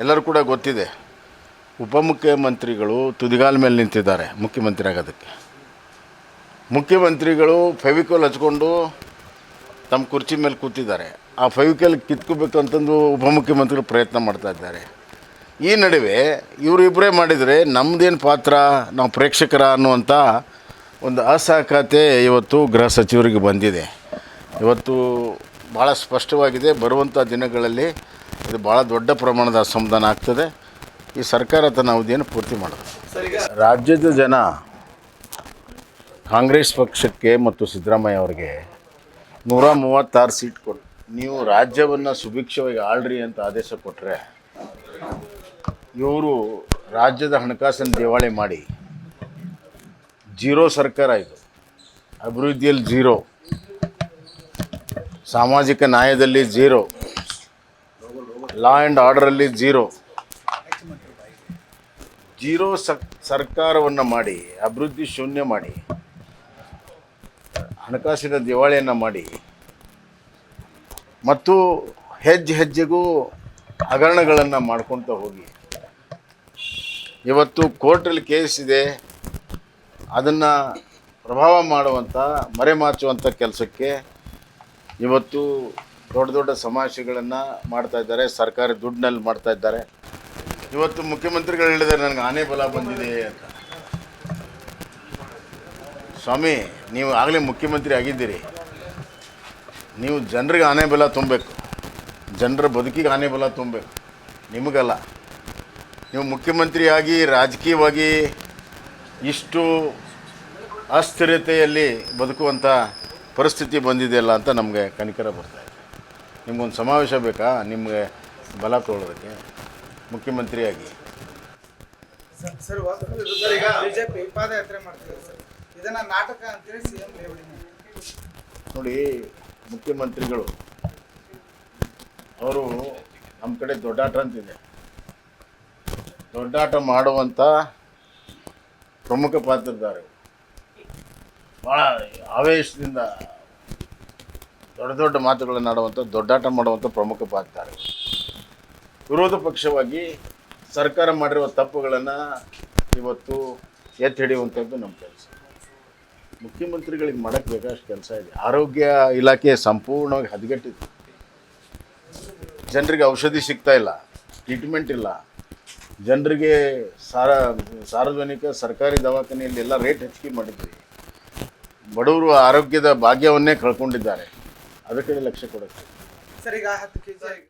ಎಲ್ಲರೂ ಕೂಡ ಗೊತ್ತಿದೆ. ಉಪಮುಖ್ಯಮಂತ್ರಿಗಳು ತುದಿಗಾಲ ಮೇಲೆ ನಿಂತಿದ್ದಾರೆ ಮುಖ್ಯಮಂತ್ರಿ ಆಗೋದಕ್ಕೆ. ಮುಖ್ಯಮಂತ್ರಿಗಳು ಫೆವಿಕೋಲ್ ಹಚ್ಕೊಂಡು ತಮ್ಮ ಕುರ್ಚಿ ಮೇಲೆ ಕೂತಿದ್ದಾರೆ. ಆ ಫೆವಿಕಲ್ ಕಿತ್ಕೋಬೇಕು ಅಂತಂದು ಉಪಮುಖ್ಯಮಂತ್ರಿಗಳು ಪ್ರಯತ್ನ ಮಾಡ್ತಾ ಇದ್ದಾರೆ. ಈ ನಡುವೆ ಇವರಿಬ್ಬರೇ ಮಾಡಿದರೆ ನಮ್ಮದೇನು ಪಾತ್ರ, ನಾವು ಪ್ರೇಕ್ಷಕರ ಅನ್ನುವಂಥ ಒಂದು ಅಸಹಕತೆ ಇವತ್ತು ಗೃಹ ಸಚಿವರಿಗೆ ಬಂದಿದೆ. ಇವತ್ತು ಭಾಳ ಸ್ಪಷ್ಟವಾಗಿದೆ ಬರುವಂಥ ದಿನಗಳಲ್ಲಿ ಇದು ಭಾಳ ದೊಡ್ಡ ಪ್ರಮಾಣದ ಅಸಮಾಧಾನ ಆಗ್ತದೆ. ಈ ಸರ್ಕಾರ ತನ್ನ ಅವಧಿಯನ್ನು ಪೂರ್ತಿ ಮಾಡೋದು ರಾಜ್ಯದ ಜನ ಕಾಂಗ್ರೆಸ್ ಪಕ್ಷಕ್ಕೆ ಮತ್ತು ಸಿದ್ದರಾಮಯ್ಯ ಅವರಿಗೆ ನೂರ ಮೂವತ್ತಾರು ಸೀಟ್ ಕೊಟ್ಟು ನೀವು ರಾಜ್ಯವನ್ನು ಸುಭಿಕ್ಷವಾಗಿ ಆಳ್ರಿ ಅಂತ ಆದೇಶ ಕೊಟ್ಟರೆ ಇವರು ರಾಜ್ಯದ ಹಣಕಾಸಿನ ದಿವಾಳಿ ಮಾಡಿ ಜೀರೋ ಸರ್ಕಾರ ಇದು. ಅಭಿವೃದ್ಧಿಯಲ್ಲಿ ಜೀರೋ. ಸಾಮಾಜಿಕ ನ್ಯಾಯದಲ್ಲಿ ಜೀರೋ. ಲಾ ಆ್ಯಂಡ್ ಆರ್ಡರಲ್ಲಿ ಜೀರೋ ಜೀರೋ ಸಕ್ ಸರ್ಕಾರವನ್ನು ಮಾಡಿ, ಅಭಿವೃದ್ಧಿ ಶೂನ್ಯ ಮಾಡಿ, ಹಣಕಾಸಿನ ದಿವಾಳಿಯನ್ನು ಮಾಡಿ, ಮತ್ತು ಹೆಜ್ಜೆ ಹೆಜ್ಜೆಗೂ ಹಗರಣಗಳನ್ನು ಮಾಡ್ಕೊತ ಹೋಗಿ. ಇವತ್ತು ಕೋರ್ಟಲ್ಲಿ ಕೇಸ್ ಇದೆ. ಅದನ್ನು ಪ್ರಭಾವ ಮಾಡುವಂಥ ಮರೆಮಾಚುವಂಥ ಕೆಲಸಕ್ಕೆ ಇವತ್ತು ದೊಡ್ಡ ದೊಡ್ಡ ಸಮಾವೇಶಗಳನ್ನು ಮಾಡ್ತಾ ಇದ್ದಾರೆ, ಸರ್ಕಾರಿ ದುಡ್ಡಿನಲ್ಲಿ ಮಾಡ್ತಾ ಇದ್ದಾರೆ. ಇವತ್ತು ಮುಖ್ಯಮಂತ್ರಿಗಳು ಹೇಳಿದ್ದಾರೆ ನನಗೆ ಆನೆ ಬಲ ಬಂದಿದೆ ಅಂತ. ಸ್ವಾಮಿ, ನೀವು ಆಗಲೇ ಮುಖ್ಯಮಂತ್ರಿ ಆಗಿದ್ದೀರಿ. ನೀವು ಜನರಿಗೆ ಆನೆ ಬಲ ತುಂಬಬೇಕು. ಜನರ ಬದುಕಿಗೆ ಆನೆ ಬಲ ತುಂಬಬೇಕು. ನಿಮಗಲ್ಲ. ನೀವು ಮುಖ್ಯಮಂತ್ರಿಯಾಗಿ, ರಾಜಕೀಯವಾಗಿ ಇಷ್ಟು ಅಸ್ಥಿರತೆಯಲ್ಲಿ ಬದುಕುವಂಥ ಪರಿಸ್ಥಿತಿ ಬಂದಿದೆಯಲ್ಲ ಅಂತ ನಮಗೆ ಕನಿಕರ ಬರ್ತಾ ಇದೆ. ನಿಮ್ಗೊಂದು ಸಮಾವೇಶ ಬೇಕಾ? ನಿಮಗೆ ಬಲ ತೋಳೋದಕ್ಕೆ ಮುಖ್ಯಮಂತ್ರಿಯಾಗಿ. ಸರ್ ಈಗ ಬಿಜೆಪಿ ಪಾದಯಾತ್ರೆ ಮಾಡ್ತಿದ್ದಾರೆ ಸರ್. ಇದನ್ನ ನಾಟಕ ಅಂತೇಳಿ ಸಿಎಂ ಲೇವಡಿ ಮಾಡ್ತಾರೆ ನೋಡಿ ಮುಖ್ಯಮಂತ್ರಿಗಳು ಅವರು ನಮ್ಮ ಕಡೆ ದೊಡ್ಡಾಟ ಅಂತಿದೆ. ದೊಡ್ಡಾಟ ಮಾಡುವಂಥ ಪ್ರಮುಖ ಪಾತ್ರದಾರರು ಭಾಳ ಆವೇಶದಿಂದ ದೊಡ್ಡ ದೊಡ್ಡ ಮಾತುಗಳನ್ನು ಆಡುವಂಥ ದೊಡ್ಡಾಟ ಮಾಡುವಂಥ ಪ್ರಮುಖ ಪಾತ್ರ. ವಿರೋಧ ಪಕ್ಷವಾಗಿ ಸರ್ಕಾರ ಮಾಡಿರುವ ತಪ್ಪುಗಳನ್ನು ಇವತ್ತು ಎತ್ತಿ ಹಿಡಿಯುವಂಥದ್ದು ನಮ್ಮ ಕೆಲಸ. ಮುಖ್ಯಮಂತ್ರಿಗಳಿಗೆ ಮಾಡಕ್ಕೆ ಬೇಕಾದಷ್ಟು ಕೆಲಸ ಇದೆ. ಆರೋಗ್ಯ ಇಲಾಖೆ ಸಂಪೂರ್ಣವಾಗಿ ಹದಗೆಟ್ಟಿದೆ. ಜನರಿಗೆ ಔಷಧಿ ಸಿಗ್ತಾ ಇಲ್ಲ ಟ್ರೀಟ್ಮೆಂಟ್ ಇಲ್ಲ. ಜನರಿಗೆ ಸಾರ, ಸಾರ್ವಜನಿಕ ಸರ್ಕಾರಿ ದವಾಖಾನೆಯಲ್ಲಿ ಎಲ್ಲ ರೇಟ್ ಹೆಚ್ಚಿಗೆ ಮಾಡಿದ್ವಿ ಬಡವರು ಆರೋಗ್ಯದ ಭಾಗ್ಯವನ್ನೇ ಕಳ್ಕೊಂಡಿದ್ದಾರೆ. ಅದಕ್ಕೆ ಲಕ್ಷ್ಯ ಕೊಡುತ್ತೆ. ಸರ್ ಈಗ ಹತ್ತು ಕೆಜಿ